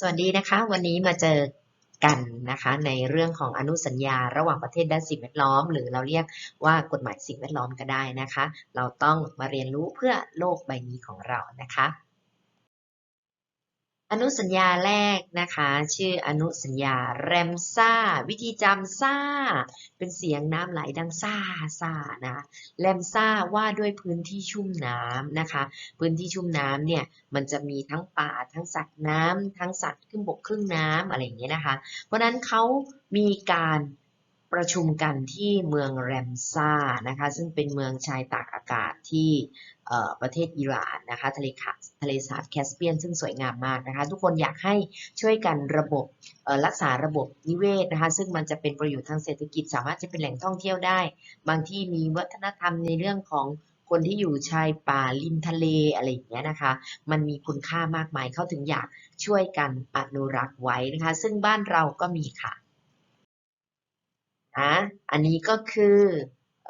สวัสดีนะคะ วันนี้มาเจอกันนะคะในเรื่องของอนุสัญญาระหว่างประเทศด้านสิ่งแวดล้อม หรือเราเรียกว่ากฎหมายสิ่งแวดล้อมก็ได้นะคะ เราต้องมาเรียนรู้เพื่อโลกใบนี้ของเรานะคะ อนุสัญญาแรกนะคะ ชื่ออนุสัญญาแรมซ่า วิธีจำซ่า เป็นเสียงน้ำไหลดังซ่าซ่านะแรมซ่าว่าด้วยพื้นที่ชุ่มน้ำนะคะ พื้นที่ชุ่มน้ำเนี่ยมันจะมีทั้งป่าทั้งสัตว์น้ำทั้งสัตว์ขึ้นบกครึ่งน้ำอะไรอย่างเงี้ยนะคะ เพราะฉะนั้นเขามีการ ประชุมกันที่เมืองแรมซ่านะคะซึ่งเป็นเมืองชายตากอากาศที่ประเทศอิหร่านนะคะทะเลคาทะเลสาบแคสเปียน ซึ่งสวยงามมากนะคะทุกคนอยากให้ช่วยกันระบบรักษาระบบนิเวศนะคะซึ่งมันจะเป็นประโยชน์ทางเศรษฐกิจ สามารถจะเป็นแหล่งท่องเที่ยวได้ บางที่มีวัฒนธรรมในเรื่องของคนที่อยู่ชายป่าริมทะเลอะไรอย่างเงี้ยนะคะ มันมีคุณค่ามากมายเขาถึงอยากช่วยกันอนุรักษ์ไว้นะคะ ซึ่งบ้านเราก็มีค่ะ นะอันนี้ก็คือ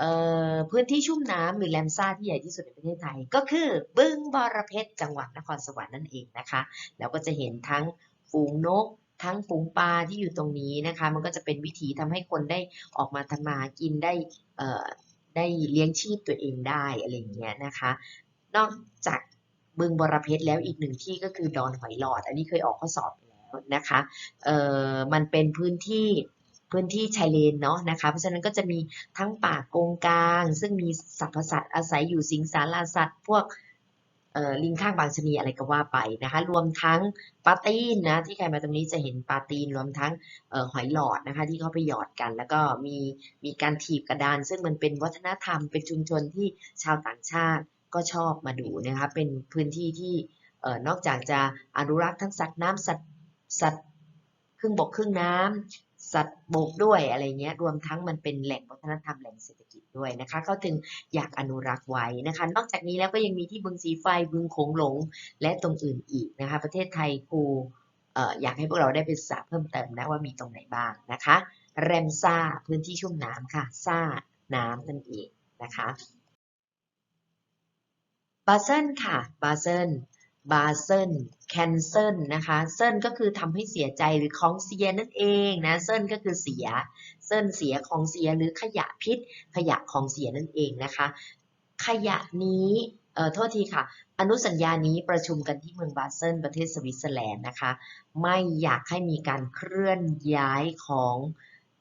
ออพื้นที่ชุ่มน้ำหรือแลมซ่าที่ใหญ่ที่สุดในประเทศไทย ก็คือบึงบอระเพชรจังหวัดนครสวรรค์นั่นเองนะคะแล้วก็จะเห็นทั้งฝูงนก ทั้งฝูงปลาที่อยู่ตรงนี้นะคะ มันก็จะเป็นวิธีทำให้คนได้ออกมาทำมากินได้ได้เลี้ยงชีพตัวเองได้อะไรอย่างเงี้ยนะคะ นอกจากบึงบอระเพชรแล้วอีกหนึ่งที่ก็คือดอนหอยหลอด อันนี้เคยออกข้อสอบแล้วนะคะเออมันเป็นพื้นที่ พื้นที่ชายเลนเนาะนะคะเพราะฉะนั้นก็จะมีทั้งป่าโกงกลาง ซึ่งมีสรรพสัตว์อาศัยอยู่สิงสาราสัตว์ พวกลิงข้างบางชนีอะไรก็ว่าไปนะคะรวมทั้งปลาตีนนะที่ใครมาตรงนี้จะเห็นปลาตีนรวมทั้งออหอยหลอดนะคะที่เขาไปหยอดกัน แล้วก็มีมีการถีบกระดาน ซึ่งมันเป็นวัฒนธรรมเป็นชุมชนที่ชาวต่างชาติก็ชอบมาดูนะคะเป็นพื้นที่ที่ออนอกจากจะอนุรักษ์ทั้งสัตว์น้ำสัตว์สัตว์ครึ่งบกครึ่งน้ำ สัตว์บกด้วยอะไรเงี้ยรวมทั้งมันเป็นแหล่งวัฒนธรรมแหล่งเศรษฐกิจด้วยนะคะเขาถึงอยากอนุรักษ์ไว้นะคะ นอกจากนี้แล้วก็ยังมีที่บึงสีไฟบึงโขงหลง และตรงอื่นอีกนะคะ ประเทศไทยครูเอ่ออยากให้พวกเราได้ไปศึกษาเพิ่มเติมนะว่ามีตรงไหนบ้างนะคะแรมซ่าพื้นที่ชุ่มน้ำค่ะซ่าน้ำนั่นเองนะคะบาเซนค่ะบาเซน บาเซนแคนเซิลนะคะเซิลก็คือทำให้เสียใจหรือของเสียนั่นเองนะเซิลก็คือเสียเซิลเสียของเสียหรือขยะพิษ ขยะของเสียนั่นเองนะคะ ขยะนี้เอ่อโทษทีค่ะ อนุสัญญานี้ประชุมกันที่เมืองบาเซนประเทศสวิตเซอร์แลนด์นะคะ ไม่อยากให้มีการเคลื่อนย้ายของ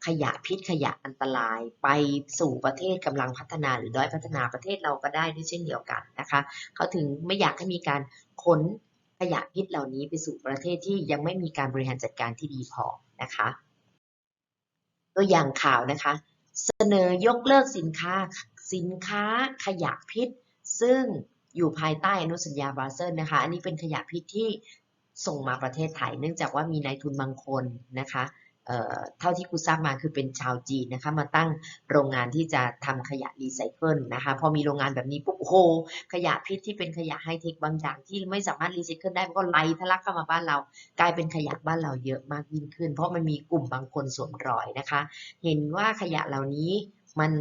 ขยะพิษขยะอันตรายไปสู่ประเทศกำลังพัฒนาหรือด้อยพัฒนาประเทศเราก็ได้ด้วยเช่นเดียวกันนะคะเขาถึงไม่อยากให้มีการขนขยะพิษเหล่านี้ไปสู่ประเทศที่ยังไม่มีการบริหารจัดการที่ดีพอนะคะ ตัวอย่างข่าวนะคะ เสนอยกเลิกสินค้าสินค้าขยะพิษ ซึ่งอยู่ภายใต้อนุสัญญาบราเซลนะคะ อันนี้เป็นขยะพิษที่ส่งมาประเทศไทย เนื่องจากว่ามีนายทุนบางคนนะคะ เท่าที่ครูทราบมาคือเป็นชาวจีนนะคะมาตั้งโรงงานที่จะทำขยะรีไซเคิลนะคะพอมีโรงงานแบบนี้ปุ๊บโอ้โหขยะพิษที่เป็นขยะไฮเทคบางอย่างที่ไม่สามารถรีไซเคิลได้มันก็ไหลทะลักเข้ามาบ้านเรา กลายเป็นขยะบ้านเราเยอะมากยิ่งขึ้น เพราะมันมีกลุ่มบางคนสวมรอยนะคะ เห็นว่าขยะเหล่านี้มัน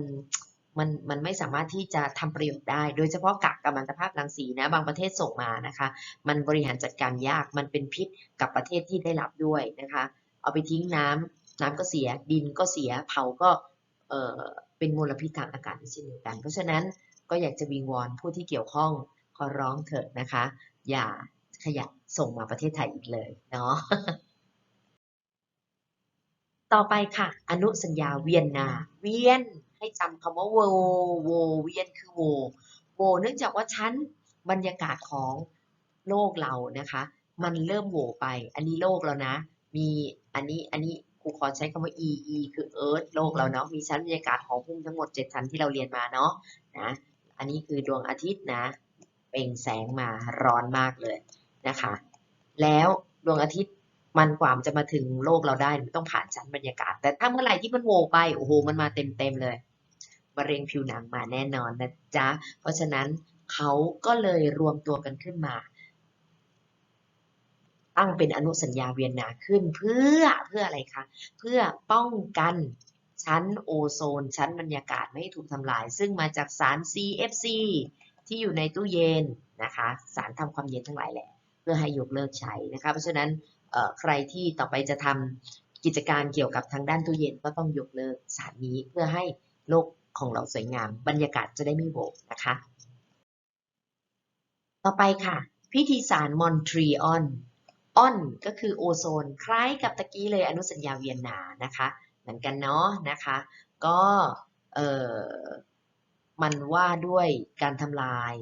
มันมันไม่สามารถที่จะทำประโยชน์ได้ โดยเฉพาะกากกัมมันตภาพรังสีนะ บางประเทศส่งมานะคะ มันบริหารจัดการยาก มันเป็นพิษกับประเทศที่ได้รับด้วยนะคะ เอาไปทิ้งน้ำน้ำก็เสีย ดินก็เสีย เผาก็เออเป็นมลพิษทางอากาศเช่นเดียวกัน เพราะฉะนั้นก็อยากจะวิงวอนผู้ที่เกี่ยวข้องขอร้องเถอะนะคะ อย่าขยะส่งมาประเทศไทยอีกเลยเนาะต่อไปค่ะ อนุสัญญาเวียนนา เวียนให้จำคำว่าโวโวเวียนคือโวโวเนื่องจากว่าชั้นบรรยากาศของโลกเรานะคะ มันเริ่มโวไป อันนี้โลกแล้วนะ มีอันนี้อันนี้ครูขอใช้คำว่า e e คือ earth โลกเราเนาะมีชั้นบรรยากาศของหุ้มทั้งหมด 7 ชั้นที่เราเรียนมาเนาะนะอันนี้คือดวงอาทิตย์นะเปล่งแสงมาร้อนมากเลยนะคะ แล้วดวงอาทิตย์มันกว่ามันจะมาถึงโลกเราได้มันต้องผ่านชั้นบรรยากาศ แต่ถ้าเมื่อไหร่ที่มันโหวไปโอ้โหมันมาเต็มเต็มเลยมะเร็งผิวหนังมาแน่นอนนะจ๊ะเพราะฉะนั้นเขาก็เลยรวมตัวกันขึ้นมา ตั้งเป็นอนุสัญญาเวียนนาขึ้นเพื่อเพื่ออะไรคะ เพื่อป้องกันชั้นโอโซน ชั้นบรรยากาศไม่ถูกทำลาย ซึ่งมาจากสาร CFC ที่อยู่ในตู้เย็นนะคะ สารทำความเย็นทั้งหลายแหละ เพื่อให้ยกเลิกใช้นะคะ เพราะฉะนั้นใครที่ต่อไปจะทำกิจการเกี่ยวกับทางด้านตู้เย็นก็ต้องยกเลิกสารนี้เพื่อให้โลกของเราสวยงาม บรรยากาศจะได้ไม่โบกนะคะ ต่อไปค่ะ พิธีสารมอนทรีออน ออนก็คือโอโซน คล้ายกับตะกี้เลยอนุสัญญาเวียนนานะคะ เหมือนกันเนาะนะคะ ก็เออมันว่าด้วยการทำลาย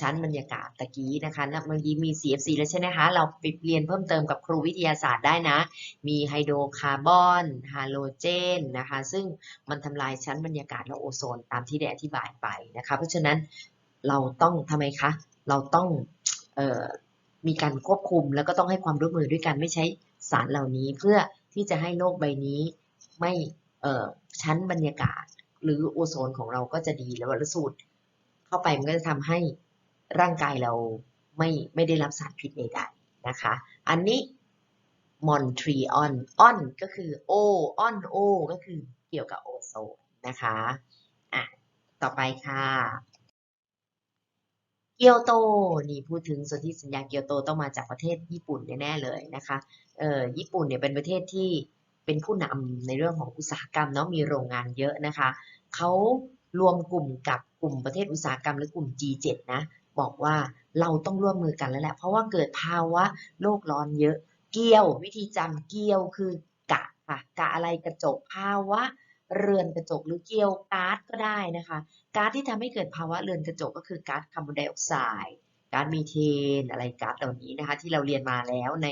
ชั้นบรรยากาศตะกี้นะคะนะเมื่อกี้มี CFC แล้วใช่ไหมคะ เราไปเรียนเพิ่มเติมกับครูวิทยาศาสตร์ได้นะ มีไฮโดรคาร์บอนฮาโลเจนนะคะ ซึ่งมันทำลายชั้นบรรยากาศและโอโซนตามที่ได้อธิบายไปนะคะ เพราะฉะนั้นเราต้องทำไมคะ เราต้องเออ มีการควบคุมแล้วก็ต้องให้ความร่วมมือด้วยกันไม่ใช้สารเหล่านี้ เพื่อที่จะให้โลกใบนี้ไม่ชั้นบรรยากาศ หรือโอโซนของเราก็จะดีแล้ววัสูตรเข้าไปมันก็จะทำให้ร่างกายเราไม่ไม่ได้รับสารพิษใดๆนะคะ อันนี้มอนทรีออนออนก็คือโอออนโอก็คือเกี่ยวกับโอโซนนะคะ อะ ต่อไปค่ะ เกียวโตนี่พูดถึงสนธิสัญญาเกียวโตต้องมาจากประเทศญี่ปุ่นแน่ๆเลยนะคะเอ่อญี่ปุ่นเนี่ยเป็นประเทศที่เป็นผู้นำในเรื่องของอุตสาหกรรมเนาะมีโรงงานเยอะนะคะเขารวมกลุ่มกับกลุ่มประเทศอุตสาหกรรมหรือกลุ่ม G7 นะบอกว่าเราต้องร่วมมือกันแล้วแหละ เพราะว่าเกิดภาวะโลกร้อนเยอะ เกี่ยววิธีจำเกี่ยวคือกะค่ะกะอะไรกระจกภาวะเรือนกระจกหรือเกี่ยวก๊าซก็ได้นะคะ ก๊าซที่ทำให้เกิดภาวะเรือนกระจกก็คือก๊าซคาร์บอนไดออกไซด์ก๊าซมีเทน อะไรก๊าซเหล่านี้นะคะที่เราเรียนมาแล้วใน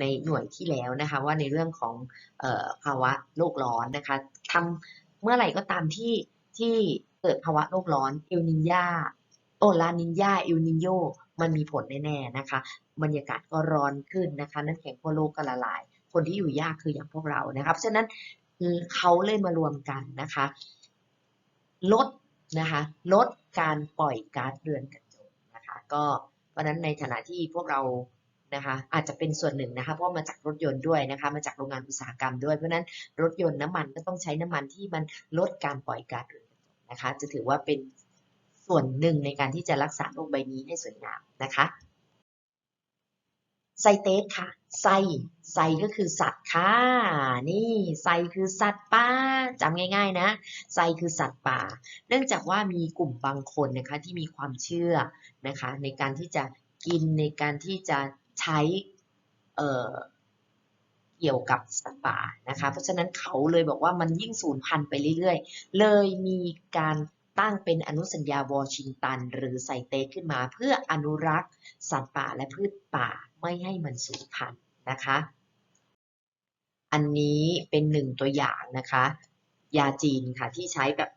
ในหน่วยที่แล้วนะคะว่าในเรื่องของออภาวะโลกร้อนนะคะทำเมื่อไหร่ก็ตามที่ที่เกิดภาวะโลกร้อนเอลนินยาโอลานินยาเอลนิโยมันมีผลแน่ๆนะคะบรรยากาศก็ร้อนขึ้นนะคะน้ำแข็งขั้วโลกก็ละลาย คนที่อยู่ยากคืออย่างพวกเรานะครับเพราะฉะนั้นเขาเลยมารวมกันนะคะลด นะคะลดการปล่อยก๊าซเรือนกระจกนะคะก็เพราะนั้นในฐานะที่พวกเรานะคะอาจจะเป็นส่วนหนึ่งนะคะเพราะมาจากรถยนต์ด้วยนะคะมาจากโรงงานอุตสาหกรรมด้วยเพราะนั้นรถยนต์น้ำมันก็ต้องใช้น้ำมันที่มันลดการปล่อยก๊าซเรือนกระจกนะคะจะถือว่าเป็นส่วนหนึ่งในการที่จะรักษาโลกใบนี้ให้สวยงามนะคะ ไซเตสค่ะ ไซ ไซก็คือสัตว์ค่ะ นี่ ไซคือสัตว์ป่าจำง่าย ๆ นะ ไซคือสัตว์ป่า เนื่องจากว่ามีกลุ่มบางคนนะคะที่มีความเชื่อนะคะ ในการที่จะกินในการที่จะใช้เออเกี่ยวกับสัตว์ป่านะคะ เพราะฉะนั้นเขาเลยบอกว่ามันยิ่งสูญพันธุ์ไปเรื่อยๆ เลยมีการ ตั้งเป็นอนุสัญญาวอชิงตัน หรือไซเตสขึ้นมาเพื่ออนุรักษ์ สัตว์ป่าและพืชป่าไม่ให้มันสูญพันธุ์นะคะ อันนี้เป็นหนึ่งตัวอย่างนะคะ ยาจีนค่ะที่ใช้แบบ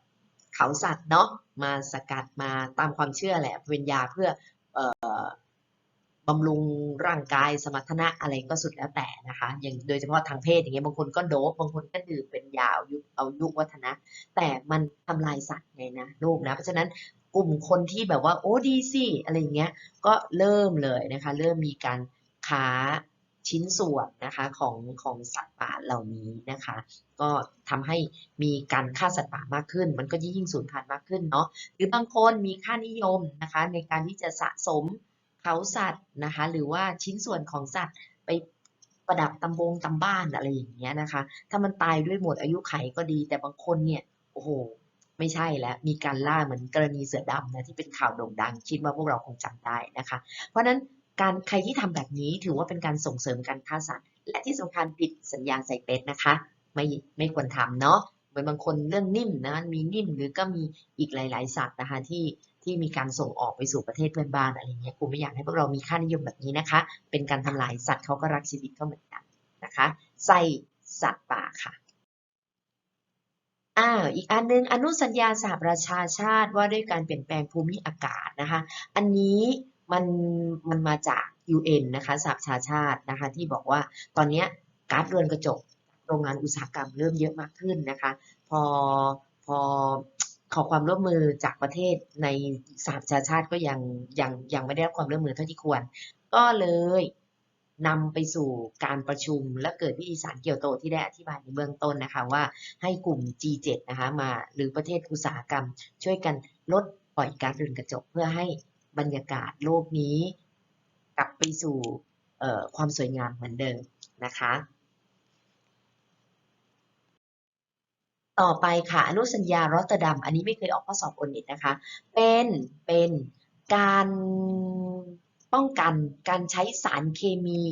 เขาสัตว์เนาะมาสกัดมาตามความเชื่อแหละเป็นยาเพื่ออ บำรุงร่างกายสมรรถนะอะไรก็สุดแล้วแต่นะคะ อย่างโดยเฉพาะทางเพศอย่างเงี้ยบางคนก็โดบบางคนก็ดื่มเป็นยาอายุเอายุวัฒนะ แต่มันทำลายสัตว์ไงนะลูกนะ เพราะฉะนั้นกลุ่มคนที่แบบว่าโอ้ดีสิอะไรเงี้ยก็เริ่มเลยนะคะ เริ่มมีการค้าชิ้นส่วนนะคะของของสัตว์ป่าเหล่านี้นะคะ ก็ทำให้มีการฆ่าสัตว์ป่ามากขึ้น มันก็ยิ่งสูญพันธุ์มากขึ้นเนาะหรือบางคนมีค่านิยมนะคะในการที่จะสะสม เขาสัตว์นะคะ หรือว่าชิ้นส่วนของสัตว์ไปประดับตำบงตำบ้านอะไรอย่างเงี้ยนะคะ ถ้ามันตายด้วยหมดอายุไขก็ดี แต่บางคนเนี่ยโอ้โหไม่ใช่แล้วมีการล่าเหมือนกรณีเสือดำนะที่เป็นข่าวโด่งดัง คิดว่าพวกเราคงจำได้นะคะ เพราะฉะนั้นการใครที่ทำแบบนี้ถือว่าเป็นการส่งเสริมการฆ่าสัตว์ และที่สำคัญผิดสัญญาใส่เป็ดนะคะ ไม่ไม่ควรทำเนาะเหมือนบางคนเรื่องนิ่มนะมีนิ่มหรือก็มีอีกหลาย ๆ สัตว์นะคะที่ ที่มีการส่งออกไปสู่ประเทศเพื่อนบ้านอะไรเงี้ยครูไม่อยากให้พวกเรามีค่านิยมแบบนี้นะคะ เป็นการทำลายสัตว์เขาก็รักชีวิตเขาเหมือนกันนะคะใส่สัตว์ป่าค่ะอ่าวอีกอันนึงอนุสัญญาสหประชาชาติว่าด้วยการเปลี่ยนแปลงภูมิอากาศนะคะ อันนี้มันมันมาจาก UN นะคะสหประชาชาตินะคะ ที่บอกว่าตอนนี้ก๊าซเรือนกระจกโรงงานอุตสาหกรรมเริ่มเยอะมากขึ้นนะคะ พอพอ ขอความร่วมมือจากประเทศในสหประชาชาติก็ยังยังยังไม่ได้รับความร่วมมือเท่าที่ควร ก็เลยนำไปสู่การประชุมและเกิดพิธีสารเกียวโตที่ได้อธิบายในเบื้องต้นนะคะว่าให้กลุ่ม G7 นะคะมาหรือประเทศอุตสาหกรรม ช่วยกันลดปล่อยก๊าซเรือนกระจกเพื่อให้บรรยากาศโลกนี้ กลับไปสู่ความสวยงามเหมือนเดิมนะคะ ต่อไปค่ะอนุสัญญารอตเตอร์ดัมอันนี้ไม่เคยออกข้อสอบโอนิตนะคะ เป็นเป็นการป้องกันการใช้สารเคมี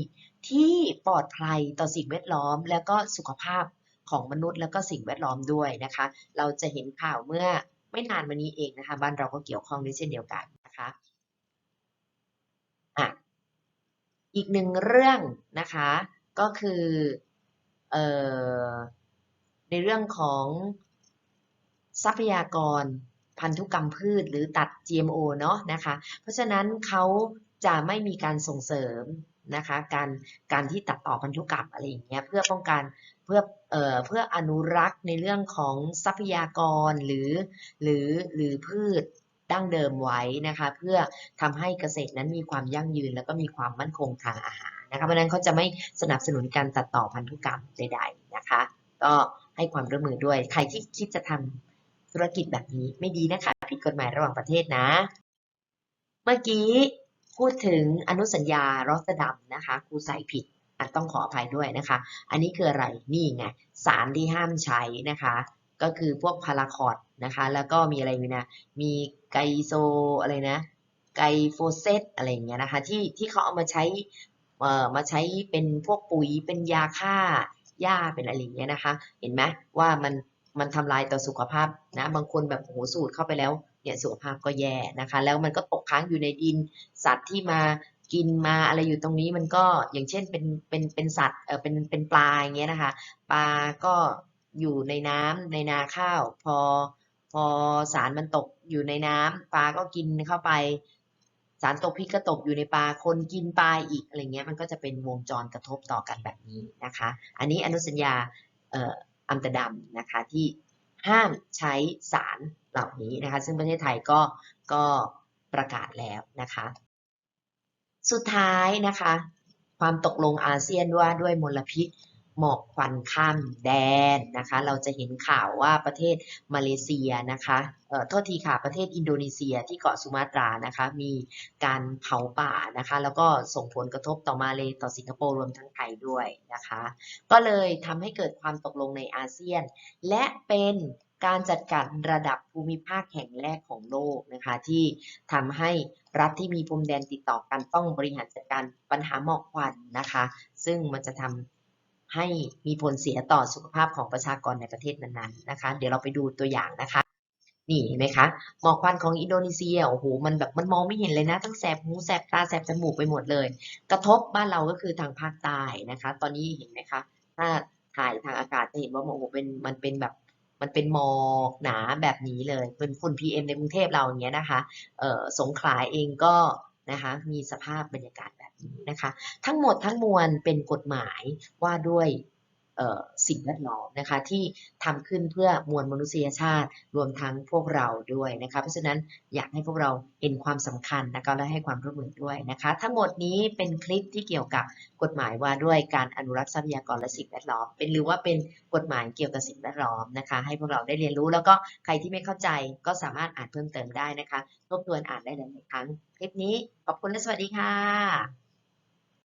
ที่ปลอดภัยต่อสิ่งแวดล้อม แล้วก็สุขภาพของมนุษย์ แล้วก็สิ่งแวดล้อมด้วยนะคะ เราจะเห็นข่าวเมื่อไม่นานมานี้เองนะคะ บ้านเราก็เกี่ยวข้องด้วยเช่นเดียวกันนะคะอะอีกหนึ่งเรื่องนะคะ ก็คือเอ่อ ในเรื่องของทรัพยากร พันธุกรรมพืชหรือตัด GMO เนาะนะคะ เพราะฉะนั้นเขาจะไม่มีการส่งเสริมนะคะการการที่ตัดต่อพันธุกรรมอะไรอย่างเงี้ยเพื่อป้องกันเพื่อเอ่อเพื่ออนุรักษ์ในเรื่องของทรัพยากรหรือหรือหรือพืชดั้งเดิมไว้นะคะเพื่อทำให้เกษตรนั้นมีความยั่งยืน แล้วก็มีความมั่นคงทางอาหารนะคะเพราะฉะนั้นเขาจะไม่สนับสนุนการตัดต่อพันธุกรรมใดๆนะคะก็ ให้ความร่วมมือด้วย ใครที่คิดจะทำธุรกิจแบบนี้ไม่ดีนะคะ ผิดกฎหมายระหว่างประเทศนะ เมื่อกี้พูดถึงอนุสัญญารอสต์ดัมนะคะครูใส่ผิดอะต้องขออภัยด้วยนะคะ อันนี้คืออะไร นี่ไง สารที่ห้ามใช้นะคะ ก็คือพวกพาราคอดนะคะ แล้วก็มีอะไรมีนะ มีไกโซอะไรนะ ไกโฟเซตอะไรอย่างเงี้ยนะคะ ที่ที่เขาเอามาใช้ เอ่อ มาใช้เป็นพวกปุ๋ย เป็นยาฆ่า หญ้าเป็นอะไรอย่างเงี้ยนะคะ เห็นไหมว่ามันมันทำลายต่อสุขภาพนะบางคนแบบโหสูดเข้าไปแล้วเนี่ยสุขภาพก็แย่นะคะ แล้วมันก็ตกค้างอยู่ในดินสัตว์ที่มากินมาอะไรอยู่ตรงนี้มันก็อย่างเช่นเป็นเป็นเป็นสัตว์เออเป็นเป็นปลาอย่างเงี้ยนะคะปลาก็อยู่ในน้ำในนาข้าว พอพอสารมันตกอยู่ในน้ำปลาก็กินเข้าไป สารตกพิษก็ตกอยู่ในปลาคนกินปลาอีกอะไรเงี้ยมันก็จะเป็นวงจรกระทบต่อกันแบบนี้นะคะ อันนี้อนุสัญญาเอ่ออัมตอร์ดัมนะคะที่ห้ามใช้สารเหล่านี้นะคะซึ่งประเทศไทยก็ก็ประกาศแล้วนะคะ สุดท้ายนะคะ ความตกลงอาเซียนว่าด้วยมลพิษ หมอกควันข้ามแดนนะคะ เราจะเห็นข่าวว่าประเทศมาเลเซียนะคะเอ่อโทษทีค่ะประเทศอินโดนีเซียที่เกาะสุมาตรานะคะ มีการเผาป่านะคะ แล้วก็ส่งผลกระทบต่อมาเลต่อสิงคโปร์รวมทั้งไทยด้วยนะคะ ก็เลยทำให้เกิดความตกลงในอาเซียน และเป็นการจัดการระดับภูมิภาคแห่งแรกของโลกนะคะ ที่ทำให้รัฐที่มีพรมแดนติดต่อกันต้องบริหารจัดการปัญหาหมอกควันนะคะ ซึ่งมันจะทำ ให้มีผลเสียต่อสุขภาพของประชากรในประเทศนั้นๆนะคะ เดี๋ยวเราไปดูตัวอย่างนะคะ นี่เห็นไหมคะหมอกควันของอินโดนีเซียโอ้โหมันแบบมันมองไม่เห็นเลยนะทั้งแสบหูแสบตาแสบจมูกไปหมดเลย กระทบบ้านเราก็คือทางภาคใต้นะคะ ตอนนี้เห็นไหมคะถ้าถ่ายทางอากาศจะเห็นว่าโอ้โหเป็นมันเป็นแบบมันเป็นหมอกหนาแบบนี้เลย เป็นฝุ่น PM ในกรุงเทพเราอย่างเงี้ยนะคะ เอ่อ สงขลาเองก็นะคะ มีสภาพบรรยากาศ นะคะ ทั้งหมดทั้งมวลเป็นกฎหมายว่าด้วยสิ่งแวดล้อมนะคะที่ทำขึ้นเพื่อมวลมนุษยชาติรวมทั้งพวกเราด้วยนะคะเพราะฉะนั้นอยากให้พวกเราเห็นความสำคัญนะคะและให้ความร่วมมือด้วยนะคะทั้งหมดนี้เป็นคลิปที่เกี่ยวกับกฎหมายว่าด้วยการอนุรักษ์ทรัพยากรและสิ่งแวดล้อม เป็นหรือว่าเป็นกฎหมายเกี่ยวกับสิ่งแวดล้อมนะคะให้พวกเราได้เรียนรู้แล้วก็ใครที่ไม่เข้าใจก็สามารถอ่านเพิ่มเติมได้นะคะทบทวนอ่านได้หลายๆครั้ง คลิปนี้ขอบคุณและสวัสดีค่ะ